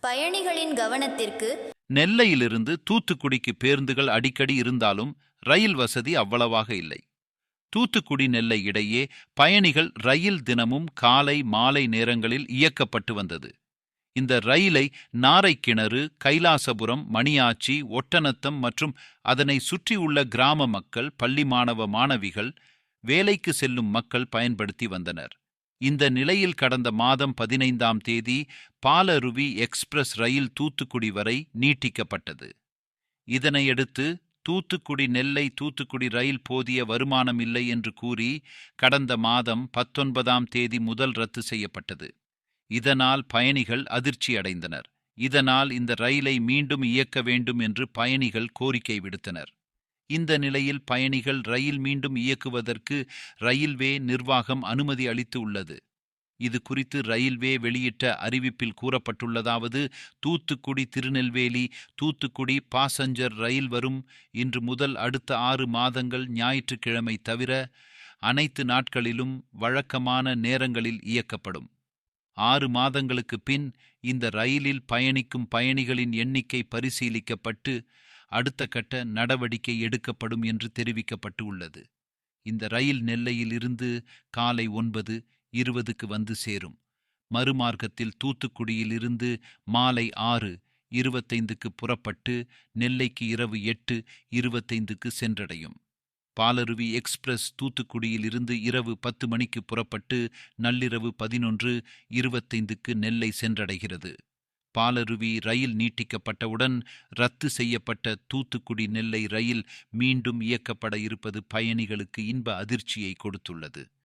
பயணிகளின் கவனத்திற்கு நெல்லையிலிருந்து தூத்துக்குடிக்கு பேருந்துகள் அடிக்கடி இருந்தாலும் ரயில் வசதி அவ்வளவாக இல்லை. தூத்துக்குடி நெல்லை இடையே பயணிகள் ரயில் தினமும் காலை மாலை நேரங்களில் இயக்கப்பட்டு வந்தது. இந்த ரயிலை நாரைக்கிணறு கைலாசபுரம் மணியாச்சி ஒட்டநத்தம் மற்றும் அதனை சுற்றியுள்ள கிராம மக்கள் பள்ளி மாணவ மாணவிகள் வேலைக்கு செல்லும் மக்கள் பயன்படுத்தி வந்தனர். இந்த நிலையில் கடந்த மாதம் பதினைந்தாம் தேதி பாலருவி எக்ஸ்பிரஸ் ரயில் தூத்துக்குடி வரை நீட்டிக்கப்பட்டது. இதனையடுத்து தூத்துக்குடி நெல்லை தூத்துக்குடி ரயில் போதிய வருமானம் இல்லை என்று கூறி கடந்த மாதம் பத்தொன்பதாம் தேதி முதல் ரத்து செய்யப்பட்டது. இதனால் பயணிகள் அதிர்ச்சியடைந்தனர் இதனால் இந்த ரயிலை மீண்டும் இயக்க வேண்டும் என்று பயணிகள் கோரிக்கை விடுத்தனர். இந்த நிலையில் பயணிகள் ரயில் மீண்டும் இயக்குவதற்கு ரயில்வே நிர்வாகம் அனுமதி அளித்து உள்ளது. இது குறித்து ரயில்வே வெளியிட்ட அறிவிப்பில் கூறப்பட்டுள்ளதாவது தூத்துக்குடி திருநெல்வேலி தூத்துக்குடி பாசஞ்சர் ரயில் வரும் இன்று முதல் அடுத்த ஆறு மாதங்கள் ஞாயிற்றுக்கிழமை தவிர அனைத்து நாட்களிலும் வழக்கமான நேரங்களில் இயக்கப்படும். ஆறு மாதங்களுக்கு பின் இந்த ரயிலில் பயணிக்கும் பயணிகளின் எண்ணிக்கை பரிசீலிக்கப்பட்டு அடுத்த கட்ட நடவடிக்கை எடுக்கப்படும் என்று தெரிவிக்கப்பட்டு உள்ளது இந்த ரயில் நெல்லையில் இருந்து காலை ஒன்பது இருபதுக்கு வந்து சேரும். மறுமார்க்கத்தில் தூத்துக்குடியில் இருந்து மாலை ஆறு இருபத்தைந்துக்கு புறப்பட்டு நெல்லைக்கு இரவு எட்டு இருபத்தைந்துக்கு சென்றடையும். பாலருவி எக்ஸ்பிரஸ் தூத்துக்குடியில் இருந்து இரவு பத்து மணிக்கு புறப்பட்டு நள்ளிரவு பதினொன்று இருபத்தைந்துக்கு நெல்லை சென்றடைகிறது. பாலருவி ரயில் நீட்டிக்கப்பட்டவுடன் ரத்து செய்யப்பட்ட தூத்துக்குடி நெல்லை ரயில் மீண்டும் இயக்கப்பட இருப்பது பயணிகளுக்கு இன்ப அதிர்ச்சியை கொடுத்துள்ளது.